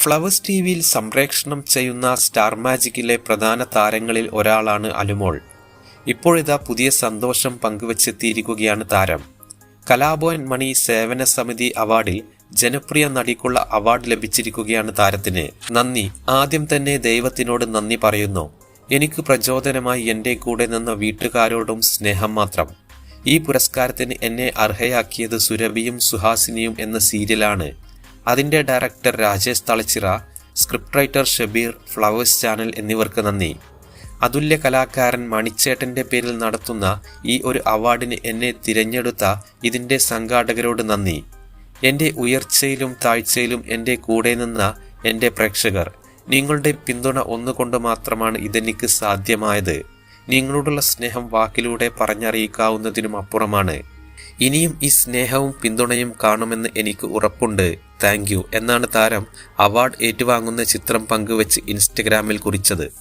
Flowers T വിയിൽ സംപ്രേഷണം ചെയ്യുന്ന സ്റ്റാർ മാജിക്കിലെ പ്രധാന താരങ്ങളിൽ ഒരാളാണ് അലുമോൾ ഇപ്പോഴിതാ പുതിയ സന്തോഷം പങ്കുവച്ചെത്തിയിരിക്കുകയാണ് താരം. കലാഭവൻ മണി സേവന സമിതി അവാർഡിൽ ജനപ്രിയ നടിക്കുള്ള അവാർഡ് ലഭിച്ചിരിക്കുകയാണ് താരത്തിന്. നന്ദി. ആദ്യം തന്നെ ദൈവത്തിനോട് നന്ദി പറയുന്നു. എനിക്ക് പ്രചോദനമായി എന്റെ കൂടെ നിന്ന വീട്ടുകാരോടും സ്നേഹം മാത്രം. ഈ പുരസ്കാരത്തിന് എന്നെ അർഹയാക്കിയത് സുരഭിയും സുഹാസിനിയും എന്ന സീരിയലാണ്. അതിന്റെ director Rajesh Thalachira script writer Shabeer flowers channel എന്നിവർക്ക് നന്ദി. അതുല്യ കലാകാരൻ മണിച്ചേട്ടന്റെ പേരിൽ നടത്തുന്ന ഈ ഒരു അവാർഡിന് എന്നെ തിരഞ്ഞെടുത്ത ഇതിന്റെ സംഘാടകരോട് നന്ദി. എന്റെ ഉയർച്ചയിലും താഴ്ചയിലും എന്റെ കൂടെ നിന്ന എന്റെ പ്രേക്ഷകർ നിങ്ങളുടെ പിന്തുണ ഒന്നുകൊണ്ട് മാത്രമാണ് ഇതെനിക്ക് സാധ്യമായത്. നിങ്ങളോടുള്ള സ്നേഹം വാക്കിലൂടെ പറഞ്ഞറിയിക്കാവുന്നതിനും അപ്പുറമാണ്. ഇനിയും ഈ സ്നേഹവും പിന്തുണയും കാണുമെന്ന് എനിക്ക് ഉറപ്പുണ്ട്. താങ്ക് എന്നാണ് താരം അവാർഡ് ഏറ്റുവാങ്ങുന്ന ചിത്രം പങ്കുവച്ച് ഇൻസ്റ്റഗ്രാമിൽ കുറിച്ചത്.